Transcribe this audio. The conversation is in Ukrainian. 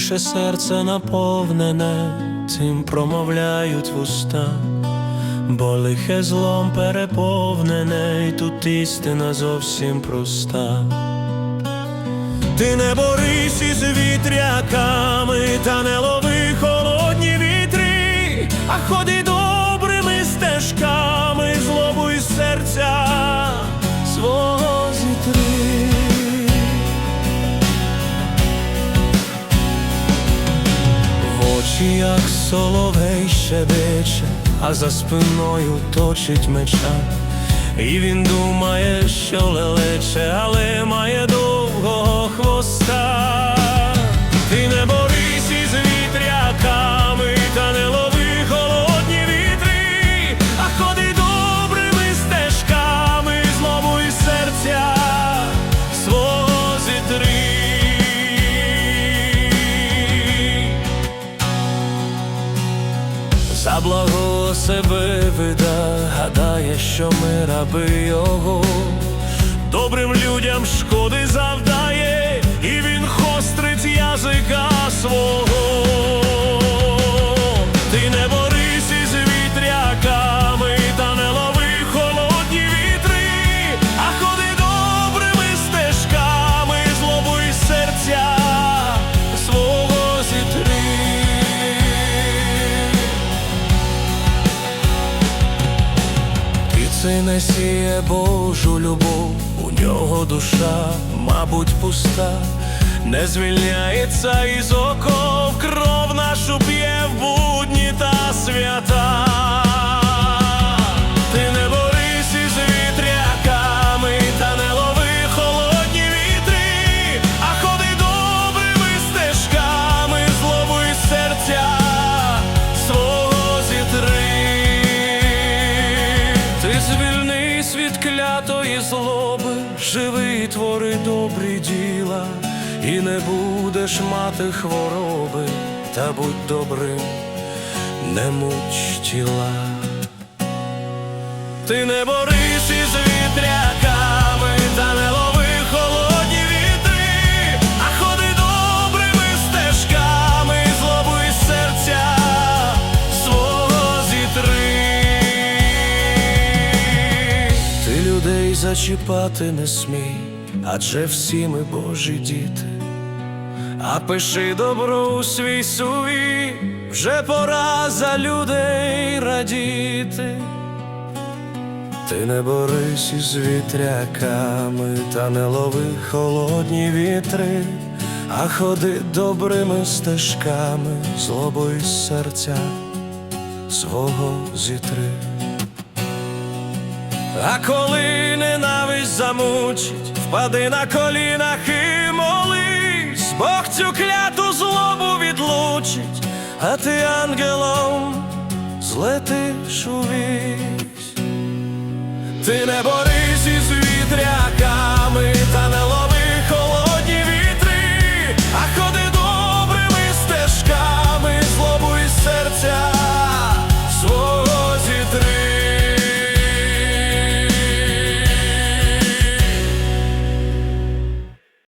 наше серце наповнене, цим промовляють вуста, бо лихе злом переповнене, і тут істина зовсім проста. Ти не борись із вітряками, очі, як соловей щебече, а за спиною точить меча. І він думає, що лелече, але має довгого За благо себе вида, гадає, що ми раби його, добрим людям шкоди завдає, І несіє сіє Божу любов, у нього душа, мабуть, пуста, не звільняється із оков, кров нашу п'є в будні живи, твори добрі діла, і не будеш мати хвороби, та будь добрим, не муч тіла. Ти не борись із вітряками, людей зачіпати не смій, адже всі ми Божі діти. А пиши добро у свій сувій, вже пора за людей радіти. Ти не борись із вітряками, та не лови холодні вітри, а ходи добрими стежками, злобою серця свого зітри. А коли ненависть замучить, впади на колінах і молись, Бог цю кляту злобу відлучить, а ти ангелом злетиш увісь. Ти не вітря